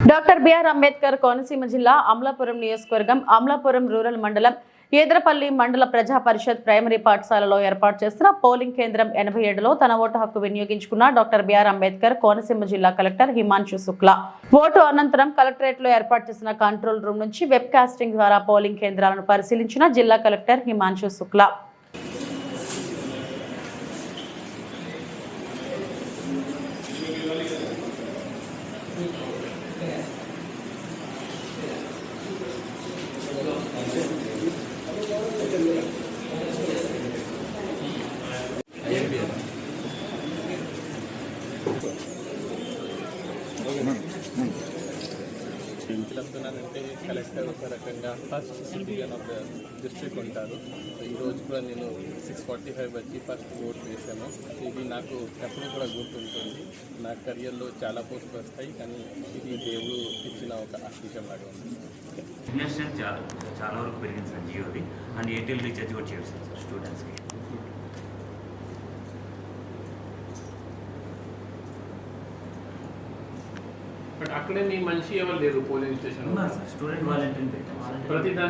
Doctor BR Ambedkar Konaseema జిల్లా అమలాపురం నియోజకవర్గం Amalapuram rural మండలం ఏద్రపల్లి మండల ప్రజా పరిషత్ ప్రైమరీ పాఠశాలలో ఏర్పాటు చేసిన పోలింగ్ కేంద్రం ఎనభై ఏడులో తన ఓటు హక్కు వినియోగించుకున్న డాక్టర్ బిఆర్ అంబేద్కర్ కోనసీమ జిల్లా కలెక్టర్ హిమాంశు శుక్లా. ఓటు అనంతరం కలెక్టరేట్లో ఏర్పాటు చేసిన కంట్రోల్ రూమ్ నుంచి వెబ్ కాస్టింగ్ ద్వారా పోలింగ్ కేంద్రాలను పరిశీలించిన జిల్లా కలెక్టర్ హిమాంశు శుక్లా. చెప్తున్నానంటే కలెక్టర్ ఒక రకంగా first citizen of the district ఉంటారు. ఈ రోజు కూడా నేను సిక్స్ ఫార్టీ ఫైవ్ వచ్చి ఫస్ట్ ఓట్ వేసాను ఇది నాకు ఎప్పుడూ కూడా గుర్తుంటుంది. నా కెరియర్లో చాలా పోస్టులు వస్తాయి కానీ ఇది దేవుడు ఇచ్చిన ఒక ఆశీషం లాగా ఉంది. చాలా చాలా వరకు పెరిగింది సార్ జియోది. అండ్ ఎయిర్టెల్ రీఛార్జ్ కూడా చేస్తాం సార్. బట్ అక్కడే మీ మనిషి ఎవరు లేరు పోలింగ్ స్టేషన్ ఉన్నారు సార్. స్టూడెంట్ వాలంటీర్ని పెట్టాం. ప్రతి దాని